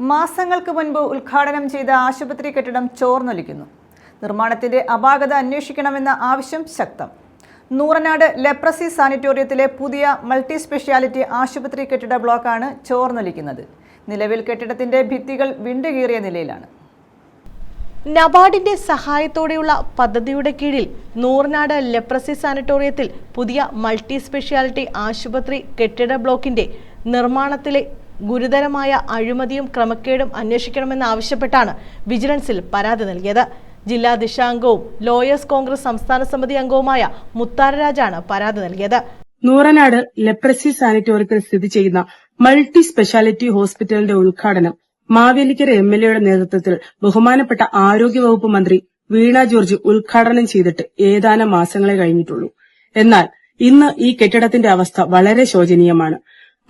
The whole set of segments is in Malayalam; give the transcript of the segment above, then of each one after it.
മാസങ്ങൾക്ക് മുൻപ് ഉദ്ഘാടനം ചെയ്ത ആശുപത്രി കെട്ടിടം ചോർന്നൊലിക്കുന്നു. നിർമ്മാണത്തിന്റെ അപാകത അന്വേഷിക്കണമെന്ന ആവശ്യം ശക്തം. നൂറനാട് ലെപ്രസി സാനിറ്റോറിയത്തിലെ പുതിയ മൾട്ടി സ്പെഷ്യാലിറ്റി ആശുപത്രി കെട്ടിട ബ്ലോക്കാണ് ചോർന്നൊലിക്കുന്നത്. നിലവിൽ കെട്ടിടത്തിന്റെ ഭിത്തികൾ വിണ്ടുകീറിയ നിലയിലാണ്. നബാർഡിന്റെ സഹായത്തോടെയുള്ള പദ്ധതിയുടെ കീഴിൽ നൂറനാട് ലെപ്രസി സാനിറ്റോറിയത്തിൽ പുതിയ മൾട്ടി സ്പെഷ്യാലിറ്റി ആശുപത്രി കെട്ടിട ബ്ലോക്കിന്റെ നിർമ്മാണത്തിലെ ഗുരുതരമായ അഴിമതിയും ക്രമക്കേടും അന്വേഷിക്കണമെന്നാവശ്യപ്പെട്ടാണ് വിജിലൻസിൽ പരാതി നൽകിയത്. ജില്ലാ ദിശാംഗവും ലോയേഴ്സ് കോൺഗ്രസ് സംസ്ഥാന സമിതി അംഗവുമായ മുത്താരരാജാണ് പരാതി നൽകിയത്. നൂറനാട് ലെപ്രസി സാനിറ്റോറിയത്തിൽ സ്ഥിതി ചെയ്യുന്ന മൾട്ടി സ്പെഷ്യാലിറ്റി ഹോസ്പിറ്റലിന്റെ ഉദ്ഘാടനം മാവേലിക്കര എം എൽ എയുടെ നേതൃത്വത്തിൽ ബഹുമാനപ്പെട്ട ആരോഗ്യവകുപ്പ് മന്ത്രി വീണ ജോർജ് ഉദ്ഘാടനം ചെയ്തിട്ട് ഏതാനും മാസങ്ങളെ കഴിഞ്ഞിട്ടുള്ളൂ. എന്നാൽ ഇന്ന് ഈ കെട്ടിടത്തിന്റെ അവസ്ഥ വളരെ ശോചനീയമാണ്.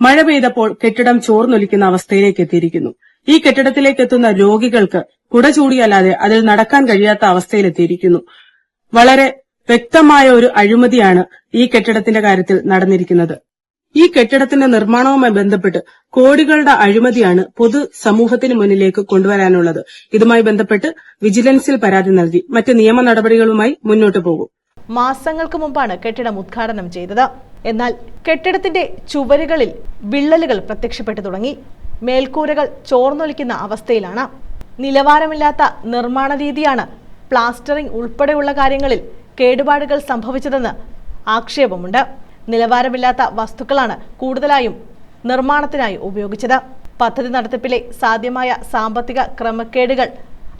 മഴ പെയ്തപ്പോൾ കെട്ടിടം ചോർന്നൊലിക്കുന്ന അവസ്ഥയിലേക്ക് എത്തിയിരിക്കുന്നു. ഈ കെട്ടിടത്തിലേക്ക് എത്തുന്ന രോഗികൾക്ക് കുട ചൂടിയല്ലാതെ അതിൽ നടക്കാൻ കഴിയാത്ത അവസ്ഥയിലെത്തിയിരിക്കുന്നു വളരെ വ്യക്തമായ ഒരു അഴിമതിയാണ് ഈ കെട്ടിടത്തിന്റെ കാര്യത്തിൽ നടന്നിരിക്കുന്നത്. ഈ കെട്ടിടത്തിന്റെ നിർമ്മാണവുമായി ബന്ധപ്പെട്ട് കോടികളുടെ അഴിമതിയാണ് പൊതു സമൂഹത്തിന് മുന്നിലേക്ക് കൊണ്ടുവരാനുള്ളത്. ഇതുമായി ബന്ധപ്പെട്ട് വിജിലൻസിൽ പരാതി നൽകി. മറ്റ് നിയമ നടപടികളുമായി മുന്നോട്ട് പോകും. മാസങ്ങൾക്ക് മുമ്പാണ് കെട്ടിടം ഉദ്ഘാടനം ചെയ്തത്. എന്നാൽ കെട്ടിടത്തിന്റെ ചുവരുകളിൽ വിള്ളലുകൾ പ്രത്യക്ഷപ്പെട്ടു തുടങ്ങി. മേൽക്കൂരകൾ ചോർന്നൊലിക്കുന്ന അവസ്ഥയിലാണ്. നിലവാരമില്ലാത്ത നിർമ്മാണ രീതിയാണ് പ്ലാസ്റ്ററിംഗ് ഉൾപ്പെടെയുള്ള കാര്യങ്ങളിൽ കേടുപാടുകൾ സംഭവിച്ചതെന്ന് ആക്ഷേപമുണ്ട്. നിലവാരമില്ലാത്ത വസ്തുക്കളാണ് കൂടുതലായും നിർമ്മാണത്തിനായി ഉപയോഗിച്ചത്. പദ്ധതി നടത്തിപ്പിലെ സാധ്യമായ സാമ്പത്തിക ക്രമക്കേടുകൾ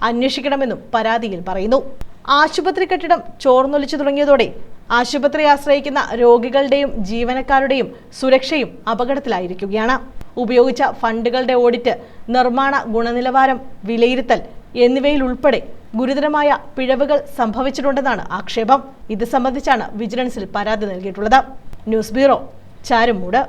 അന്വേഷിക്കണമെന്നും പരാതിയിൽ പറയുന്നു. ആശുപത്രി കെട്ടിടം ചോർന്നൊലിച്ചു തുടങ്ങിയതോടെ ആശുപത്രി ആശ്രയിക്കുന്ന രോഗികളുടെയും ജീവനക്കാരുടെയും സുരക്ഷയും അപകടത്തിലായിരിക്കുകയാണ്. ഉപയോഗിച്ച ഫണ്ടുകളുടെ ഓഡിറ്റ് നിർമ്മാണ ഗുണനിലവാരം വിലയിരുത്തൽ എന്നിവയിലുൾപ്പെടെ ഗുരുതരമായ പിഴവുകൾ സംഭവിച്ചിട്ടുണ്ടെന്നാണ് ആക്ഷേപം. ഇത് സംബന്ധിച്ചാണ് വിജിലൻസിൽ പരാതി നൽകിയിട്ടുള്ളത്. News bureau Charummood.